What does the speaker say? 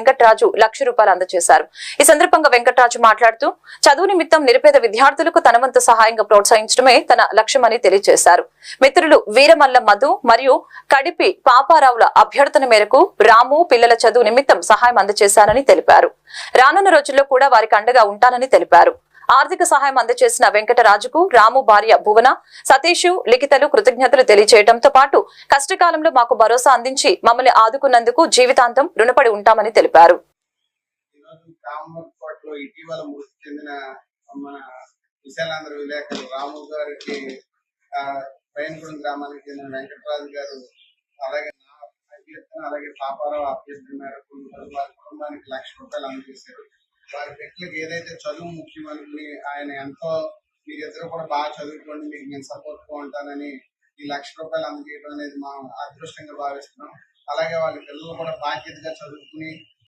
వెంకట్రాజు లక్ష రూపాయలు అందజేశారు. ఈ సందర్భంగా వెంకట్రాజు మాట్లాడుతూ చదువు నిమిత్తం నిరుపేద విద్యార్థులకు తనవంత సహాయంగా ప్రోత్సహించడమే తన లక్ష్యమని తెలియజేశారు. మిత్రులు వీరమల్ల మధు మరియు కడిపి పాపారావుల అభ్యర్థన మేరకు రాము పిల్లల చదువు నిమిత్తం సహాయం అందజేశానని తెలిపారు. రానున్న రోజుల్లో కూడా వారికి అండగా ఉంటానని తెలిపారు. ఆర్థిక సహాయం అందజేసిన వెంకటరాజుకు రాము భార్య భువన సతీష్ లిఖితలు కృతజ్ఞతలు తెలియజేయడంతో పాటు కష్టకాలంలో మాకు భరోసా అందించి మమ్మల్ని ఆదుకున్నందుకు జీవితాంతం రుణపడి ఉంటామని తెలిపారు. మన విశాలాంధ్ర విలేకరు రాము గారికి పైనగూడెం గ్రామానికి చెందిన వెంకటరాజు గారు అలాగే నా అభ్యర్థన అలాగే పాపారావు అభ్యర్థన మేరకు వారి కుటుంబానికి లక్ష రూపాయలు అందజేశారు. వారి బిడ్డలకు ఏదైతే చదువు ముఖ్యమని ఆయన ఎంతో మీరిద్దరు కూడా బాగా చదువుకోండి మీకు నేను సపోర్ట్ ఉంటానని ఈ లక్ష రూపాయలు అందజేయడం అనేది మా అదృష్టంగా భావిస్తున్నాం. అలాగే వాళ్ళ పిల్లలు కూడా బాధ్యతగా చదువుకుని